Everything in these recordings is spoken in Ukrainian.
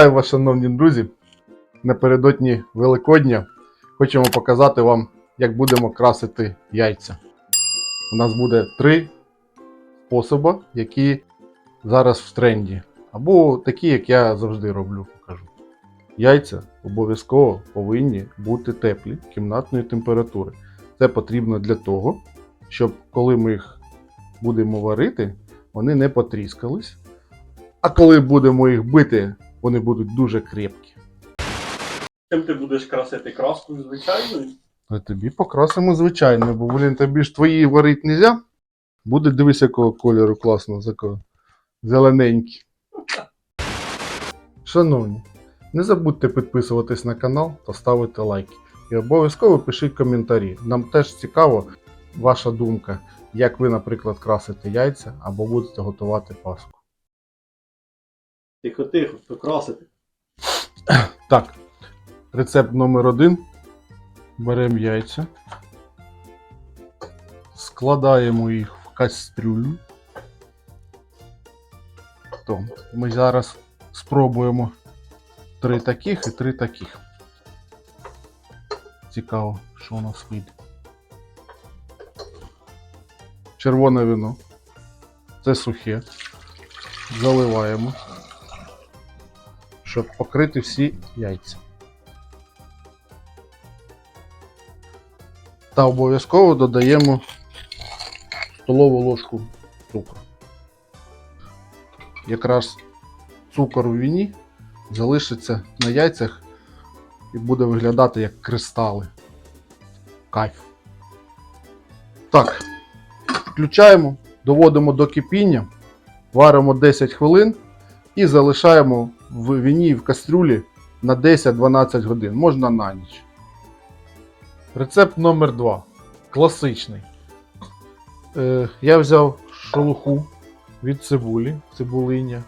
Вітаю вас, шановні друзі! Напередодні Великодня хочемо показати вам, як будемо красити яйця. У нас буде три способи, які зараз в тренді. Або такі, як я завжди роблю, покажу. Яйця обов'язково повинні бути теплі кімнатної температури. Це потрібно для того, щоб коли ми їх будемо варити, вони не потріскались. А коли будемо їх бити, вони будуть дуже крепкі. Чим ти будеш красити краскою звичайною? А тобі покрасимо звичайно, бо блін, тобі ж твої варити не можна. Буде дивись, якого кольору класно, такого зелененький. Шановні, не забудьте підписуватись на канал та ставити лайки. І обов'язково пишіть коментарі. Нам теж цікаво ваша думка, як ви, наприклад, красите яйця або будете готувати паску. Тихо, тихо, то красити. Так, рецепт номер один. Беремо яйця, складаємо їх в кастрюлю. То ми зараз спробуємо три таких і три таких. Цікаво, що у нас вийде. Червоне вино. Це сухе. Заливаємо щоб покрити всі яйця. Та обов'язково додаємо столову ложку цукру. Якраз цукор у віні залишиться на яйцях і буде виглядати як кристали. Кайф. Так, включаємо, доводимо до кипіння, варимо 10 хвилин і залишаємо в віні в кастрюлі на 10-12 годин, можна на ніч. Рецепт номер 2. Класичний. Е, я взяв шелуху від цибулі, цибулиння,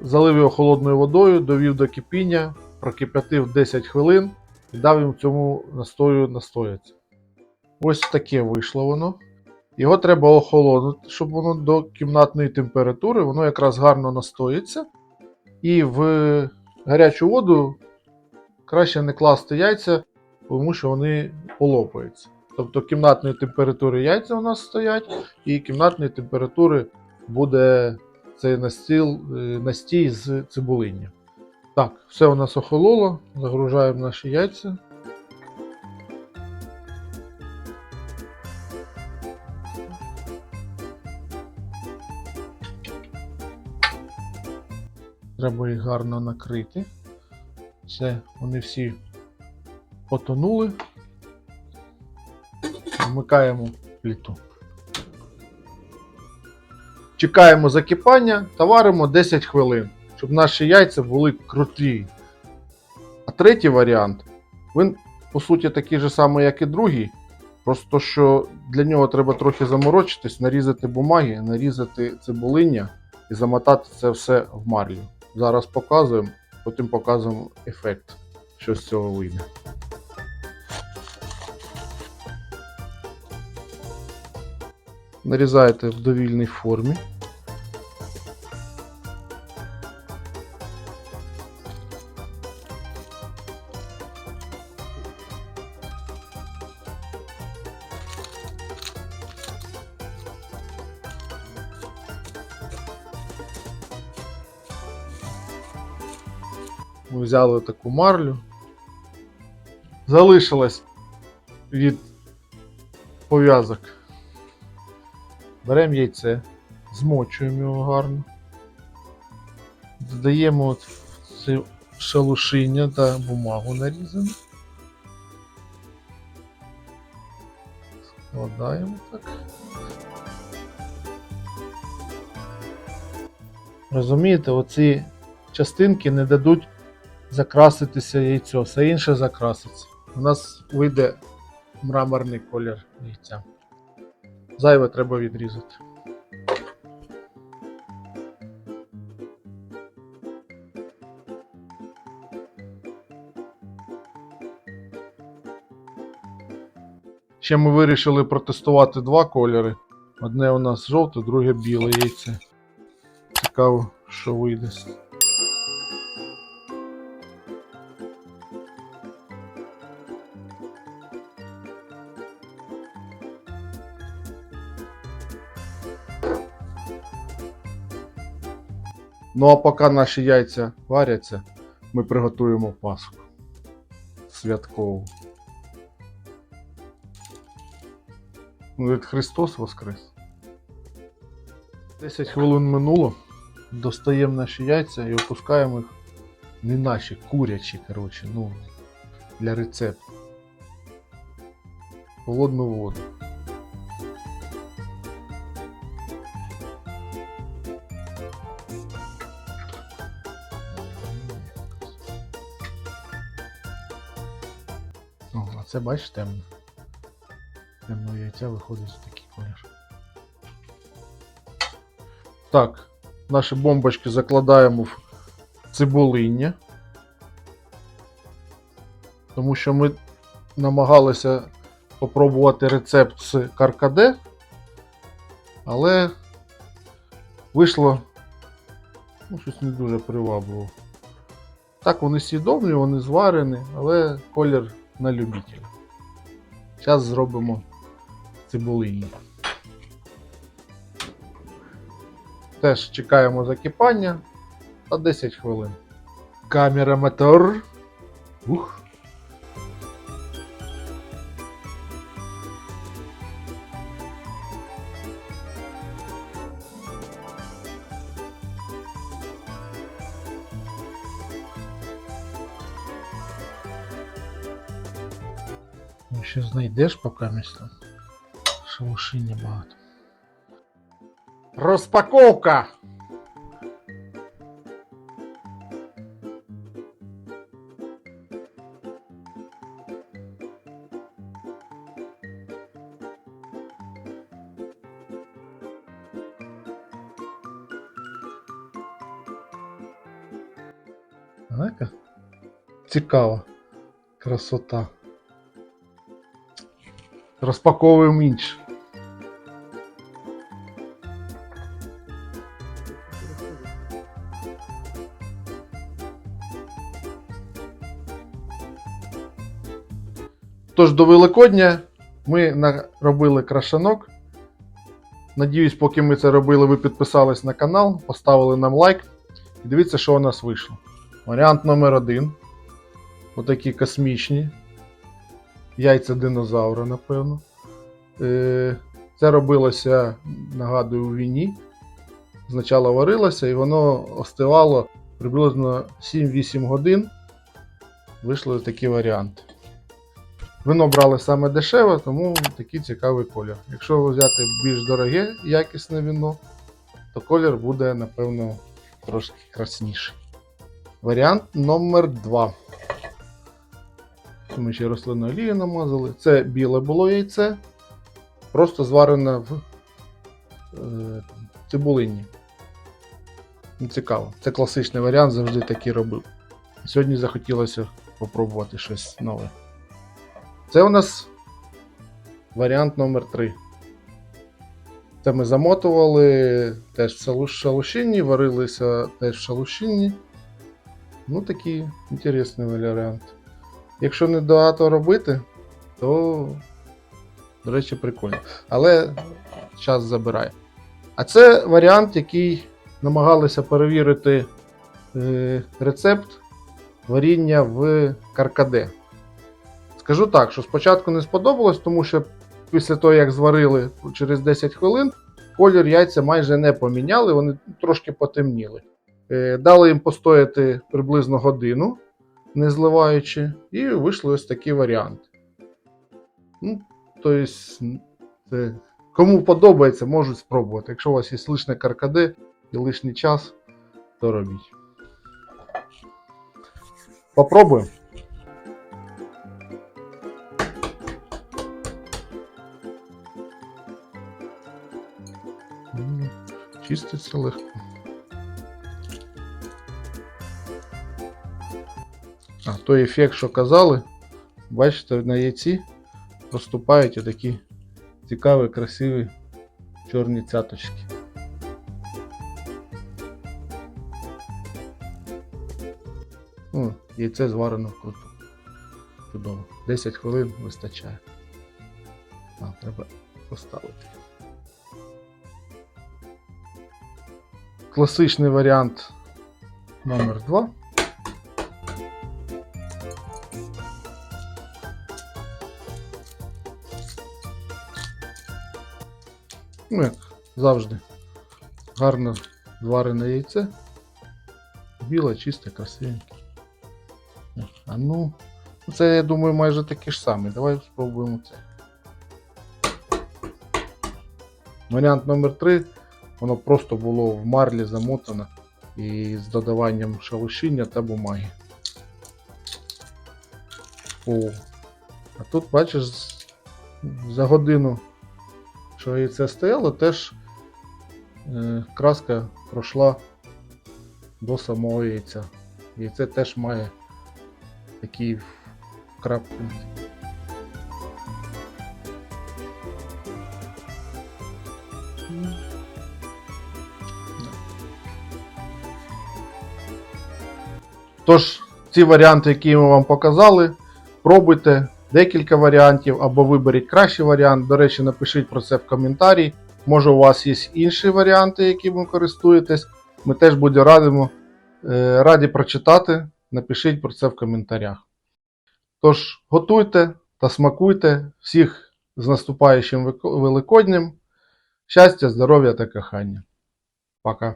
залив його холодною водою, довів до кипіння, прокип'ятив 10 хвилин і дав їм цьому настою настояться. Ось таке вийшло воно. Його треба охолодити, щоб воно до кімнатної температури, воно якраз гарно настоїться. І в гарячу воду краще не класти яйця, тому що вони полопаються. Тобто кімнатної температури яйця у нас стоять, і кімнатної температури буде цей настіл, е, настій з цибулиння. Так, все у нас охололо, загружаємо наші яйця. Треба їх гарно накрити. Все, вони всі потонули. Вмикаємо пліту. Чекаємо закипання та варимо 10 хвилин, щоб наші яйця були круті. А третій варіант, він, по суті, такий же самий, як і другий. Просто що для нього треба трохи заморочитись, нарізати бумаги, нарізати цибулиння і замотати це все в марлю. Зараз показуємо, потім показуємо ефект, що з цього вийде. Нарізаєте в довільній формі. Ми взяли таку марлю. Залишилось від пов'язок. Беремо яйце, змочуємо його гарно. Додаємо от це шелушиння та бумагу нарізану. Складаємо так. Розумієте, оці частинки не дадуть закраситися яйцо, все інше закраситься. У нас вийде мраморний колір яйця. Зайве треба відрізати. Ще ми вирішили протестувати два кольори. Одне у нас жовте, друге біле яйце. Цікаво, що вийде. Ну а поки наші яйця варяться, ми приготуємо паску святкову. Ну, від Христос Воскрес. 10 хвилин минуло. Достаємо наші яйця і опускаємо їх. Не наші, курячі, коротше, ну, для рецепту. Холодну воду. Це бачиш темно. Темного яйця виходить такий колір. Так, наші бомбочки закладаємо в цибулиння. Тому що ми намагалися попробувати рецепт з каркаде, але вийшло ну, щось не дуже привабливо. Так, вони сідовні, вони зварені, але колір на любителя. Зараз зробимо цибулині. Теж чекаємо закипання та 10 хвилин. Камера мотор. Ух. Знайдеш поки місто. Шелушиння багато. Розпаковка! Яка Цікава красота. Розпаковуємо інше. Тож до Великодня ми робили крашанок. Надіюсь, поки ми це робили, ви підписались на канал, поставили нам лайк. І дивіться, що у нас вийшло. Варіант номер один. Отакі космічні. Яйця динозавра, напевно. Е, Це робилося, нагадую, у війні. Спочатку варилося і воно остивало приблизно 7-8 годин. Вийшли такі варіанти. Вино брали саме дешеве, тому такий цікавий колір. Якщо взяти більш дороге якісне вино, то колір буде, напевно, трошки красніший. Варіант номер 2. Ми ще рослинну олію намазали. Це біле було яйце, просто зварене в е, цибулині. Ну, Цікаво. Це класичний варіант, завжди такий робив. Сьогодні захотілося спробувати щось нове. Це у нас варіант номер 3. Це ми замотували теж в шалу- шалушинні, варилися теж в шалушинні. Ну, такий інтересний варіант. Якщо не багато робити, то, до речі, прикольно. Але час забирає. А це варіант, який намагалися перевірити е, рецепт варіння в каркаде. Скажу так, що спочатку не сподобалось, тому що після того, як зварили через 10 хвилин, колір яйця майже не поміняли, вони трошки потемніли. Е, Дали їм постояти приблизно годину, не зливаючи, і вийшли ось такі варіанти. Ну, тобто, це, кому подобається, можуть спробувати. Якщо у вас є лишне каркаде і лишній час, то робіть. Попробуємо. Чиститься легко. Той ефект, що казали, бачите, на яйці проступають отакі цікаві, красиві чорні цяточки. О, яйце зварено вкруту. Чудово. 10 хвилин вистачає. А, треба поставити. Класичний варіант номер 2. Ну, як завжди. Гарно зварене яйце. Біле, чисте, красивеньке. А ну. Це, я думаю, майже такі ж самі. Давай спробуємо це. Варіант номер 3 воно просто було в марлі замотано і з додаванням шелушіння та бумаги. О. А тут, бачиш, за годину, що яйце стояло, теж е, краска пройшла до самого яйця. Яйце теж має такі крапки. Тож, ці варіанти, які ми вам показали, пробуйте декілька варіантів або виберіть кращий варіант. До речі, напишіть про це в коментарі. Може, у вас є інші варіанти, якими користуєтесь. Ми теж будемо радимо, е, раді прочитати. Напишіть про це в коментарях. Тож, готуйте та смакуйте всіх з наступаючим Великоднем. Щастя, здоров'я та кохання. Пока.